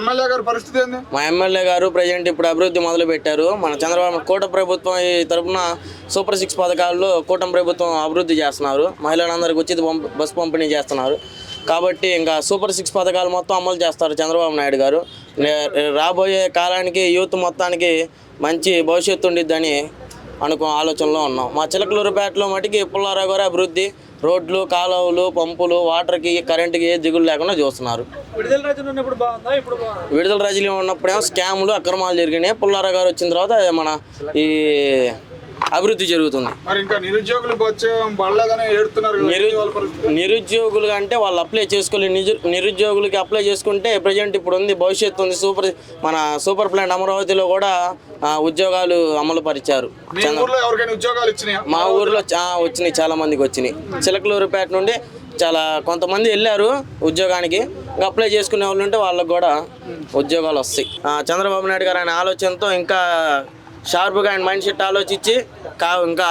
MLA పరిస్థితి ఏంది? మా ఎమ్మెల్యే గారు ప్రజెంట్ ఇప్పుడు అభివృద్ధి మొదలు పెట్టారు మన చంద్రబాబు కూట ప్రభుత్వం ఈ తరపున సూపర్ సిక్స్ పథకాల్లో కూటమి ప్రభుత్వం అభివృద్ధి చేస్తున్నారు. మహిళలందరికీ ఉచిత పంప- బస్సు పంపిణీ చేస్తున్నారు. కాబట్టి ఇంకా సూపర్ సిక్స్ పథకాలు మొత్తం అమలు చేస్తారు చంద్రబాబు నాయుడు గారు. నే- రాబోయే కాలానికి యూత్ మొత్తానికి మంచి భవిష్యత్తు ఉండిద్దని అనుకో ఆలోచనలో ఉన్నాం. మా చిలకలూరుపేటలో మటుకి పుల్లారావు గారు అభివృద్ధి రోడ్లు కాలువలు పంపులు వాటర్కి కరెంటుకి ఏ దిగులు లేకుండా చూస్తున్నారు. విడుదల రాజులు ఉన్నప్పుడేమో స్కాములు అక్రమాలు జరిగినాయి. పుల్లారావు గారు వచ్చిన తర్వాత మన ఈ అభివృద్ధి జరుగుతుంది. మరి ఇంకా నిరుద్యోగులు అంటే వాళ్ళు అప్లై చేసుకోవాలి నిజ నిరుద్యోగులకి అప్లై చేసుకుంటే ప్రజెంట్ ఇప్పుడు ఉంది భవిష్యత్తు ఉంది. సూపర్ మన సూపర్ ప్లాంట్ అమరావతిలో కూడా ఉద్యోగాలు అమలు పరిచారు మీ ఊర్లో వచ్చినాయి. చాలా మందికి వచ్చినాయి. చిలకలూరుపేట నుండి చాలా కొంతమంది వెళ్ళారు ఉద్యోగానికి. ఇంకా అప్లై చేసుకునే వాళ్ళు ఉంటే వాళ్ళకి కూడా ఉద్యోగాలు వస్తాయి. చంద్రబాబు నాయుడు గారు ఆయన ఆలోచనతో ఇంకా షార్ప్గా ఆయన మైండ్ సెట్ ఆలోచించి కా ఇంకా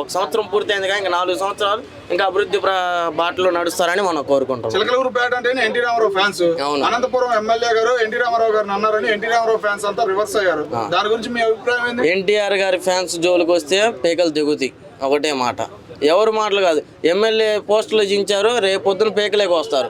ఒక సంవత్సరం పూర్తయింది కానీ ఇంకా నాలుగు సంవత్సరాలు ఇంకా అభివృద్ధి బాటలో నడుస్తారని మనం కోరుకుంటాం చిలకలూరుపేట అంటే ఎన్టీ రామారావు ఫ్యాన్స్. అవును. అనంతపురం ఎమ్మెల్యే గారు ఎన్టీ రామారావు గారిని అన్నారని ఎన్టీ రామారావు ఫ్యాన్స్ అంతా రివర్స్ అయ్యారు. దాని గురించి మీ అభిప్రాయం ఎన్టీఆర్ గారి ఫ్యాన్స్ జోలికి వస్తే పేకలు దిగుతాయి. ఒకటే మాట. ఎవరు మాటలు కాదు. ఎమ్మెల్యే పోస్టులు జించారు రేపు పొద్దున పేకలేకి వస్తారు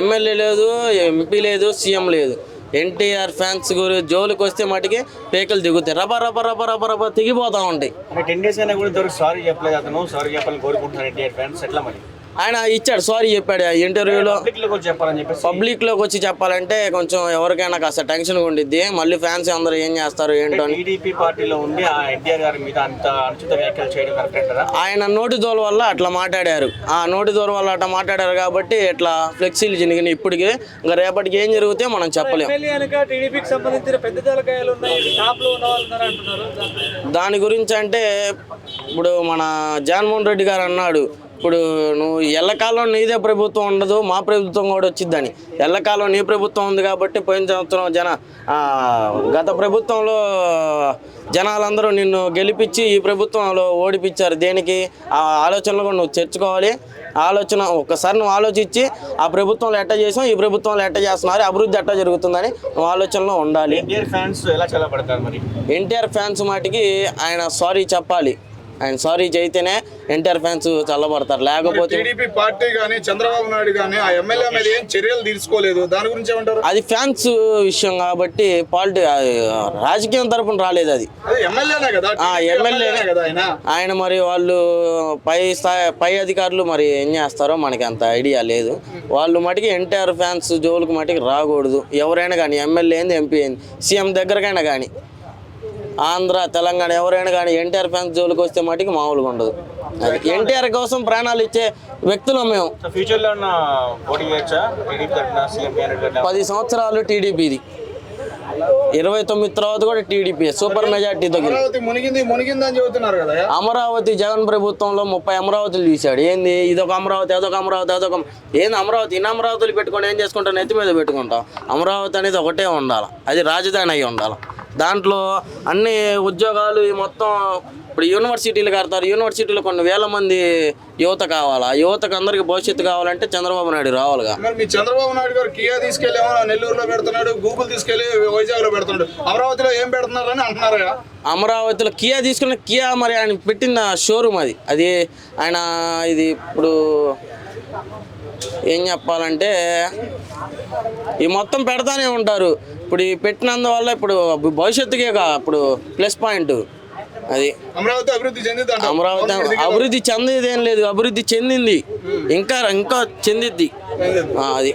ఎమ్మెల్యే లేదు ఎంపీ లేదు సీఎం లేదు. ఎన్టీఆర్ ఫ్యాన్స్ గురి జోలికి వస్తే మటుకి పేకలు దిగుతాయి. రబ రబ రబ రబ రబ తెగిపోతూ ఉంటాయి. అంటే టెన్ డేస్ అయినా కూడా సారీ చెప్పలేదు అతను. సారీ చెప్పాలని కోరుకుంటున్నారు ఎన్టీఆర్ ఫ్యాన్స్. ఎట్లా మరి? ఆయన ఇచ్చాడు సారీ చెప్పాడు. ఆ ఇంటర్వ్యూలో పబ్లిక్లో కూడా చెప్పాలని చెప్పేసి. పబ్లిక్లోకి వచ్చి చెప్పాలంటే కొంచెం ఎవరికైనా కాస్త టెన్షన్గా ఉండిద్ది. మళ్ళీ ఫ్యాన్స్ అందరూ ఏం చేస్తారు ఏంటో అని టీడీపీ పార్టీలో ఉండి ఆ ఎన్టీఆర్ గారి మీద అంత అనుచిత వ్యాఖ్యలు చేయడం కరెక్ట్ అంటారా? ఆయన నోటి దోల వల్ల అట్లా మాట్లాడారు. ఆ నోటి దోల వల్ల అట్లా మాట్లాడారు కాబట్టి ఇట్లా ఫ్లెక్సీలు చినిగినాయి ఇప్పటికి ఇంకా రేపటికి ఏం జరిగితే మనం చెప్పలేం. ఎమ్మెల్యే అనక టీడీపీకి సంబంధించిన పెద్ద తలకాయలు ఉన్నాయి టాప్లో ఉన్న వాళ్ళు ఉన్నారు అంటున్నారు? దానిపై దాని గురించి అంటే ఇప్పుడు మన జగన్మోహన్ రెడ్డి గారు అన్నాడు ఇప్పుడు నువ్వు ఎల్లకాలం నీదే ప్రభుత్వం ఉండదు మా ప్రభుత్వం కూడా వచ్చిద్దని. ఎల్లకాలం నీ ప్రభుత్వం ఉంది కాబట్టి పోయిన సంవత్సరం జన గత ప్రభుత్వంలో జనాలందరూ నిన్ను గెలిపించి ఈ ప్రభుత్వంలో ఓడిపించారు దేనికి? ఆ ఆలోచనలు కూడా నువ్వు తెచ్చుకోవాలి. ఆలోచన ఒక్కసారి నువ్వు ఆలోచించి ఆ ప్రభుత్వంలో ఎట్ట చేసాం ఈ ప్రభుత్వంలో ఎట్ట చేస్తున్నారు అభివృద్ధి ఎట్ట జరుగుతుందని నువ్వు ఆలోచనలో ఉండాలి. ఎన్టీఆర్ ఫ్యాన్స్ ఎలా చల్లబడతారు మరి? ఎన్టీఆర్ ఫ్యాన్స్ మాటికి ఆయన సారీ చెప్పాలి. ఆయన సారీ చేస్తేనే ఎన్టీఆర్ ఫ్యాన్స్ చల్లబడతారు. లేకపోతే టీడీపీ పార్టీ గానీ చంద్రబాబు నాయుడు గానీ ఆ ఎమ్మెల్యే మీద ఏం చర్యలు తీసుకోలేదు. దాని గురించి ఏమంటారు? అది ఫ్యాన్స్ విషయం కాబట్టి పాలిటి రాజకీయం తరపున రాలేదు అది. ఎమ్మెల్యేనే కదా. ఎమ్మెల్యేనే కదా ఆయన? ఆయన మరి వాళ్ళు పై స్థాయి పై అధికారులు మరి ఏం చేస్తారో మనకి అంత ఐడియా లేదు. వాళ్ళు మటుకి ఎన్టీఆర్ ఫ్యాన్స్ జోలికి మటుకి రాకూడదు. ఎవరైనా కానీ ఎమ్మెల్యే ఏంది ఎంపీ ఏంది సీఎం దగ్గరకైనా కానీ ఆంధ్ర తెలంగాణ ఎవరైనా కానీ ఎన్టీఆర్ ఫ్యాన్స్ జోలికి వస్తే మటుకి మామూలుగా ఉండదు. అది ఎన్టీఆర్ కోసం ప్రాణాలు ఇచ్చే వ్యక్తులు మేము. పది సంవత్సరాలు టీడీపీది ఇరవై తొమ్మిది తర్వాత కూడా టీడీపీ సూపర్ మెజార్టీతో. అమరావతి జగన్ ప్రభుత్వంలో ముప్పై అమరావతులు తీశాడు. ఏంది? ఇదొక అమరావతి అదొక అమరావతి అదొక ఏంది అమరావతి? ఇన్ని అమరావతులు పెట్టుకొని ఏం చేసుకుంటాం నెత్తి మీద పెట్టుకుంటాం అమరావతి అనేది ఒకటే ఉండాలి. అది రాజధాని అయి ఉండాలి. దాంట్లో అన్ని ఉద్యోగాలు ఈ మొత్తం ఇప్పుడు యూనివర్సిటీలు కడతారు. యూనివర్సిటీలో కొన్ని వేల మంది యువత కావాలా? ఆ యువతకు అందరికి భవిష్యత్తు కావాలంటే చంద్రబాబు నాయుడు రావాలిగా. మరి మీ చంద్రబాబు నాయుడు గారు కియా తీసుకెళ్ళేమో నెల్లూరులో పెడుతున్నాడు గూగుల్ తీసుకెళ్ళి వైజాగ్లో పెడుతున్నాడు. అమరావతిలో ఏం పెడుతున్నారని అంటున్నారా అమరావతిలో కియా తీసుకున్న కియా మరి ఆయన పెట్టిన షోరూమ్ అది. అది ఆయన ఇది ఇప్పుడు ఏం చెప్పాలంటే ఈ మొత్తం పెడతానే ఉంటారు. ఇప్పుడు ఈ పెట్టినందువల్ల ఇప్పుడు భవిష్యత్తుకే కా ఇప్పుడు ప్లస్ పాయింట్. అది అమరావతి అభివృద్ధి చెందింది అంటారు. అమరావతి అభివృద్ధి చెందేది ఏం లేదు. అభివృద్ధి చెందింది. ఇంకా ఇంకా చెందిద్ది. అది.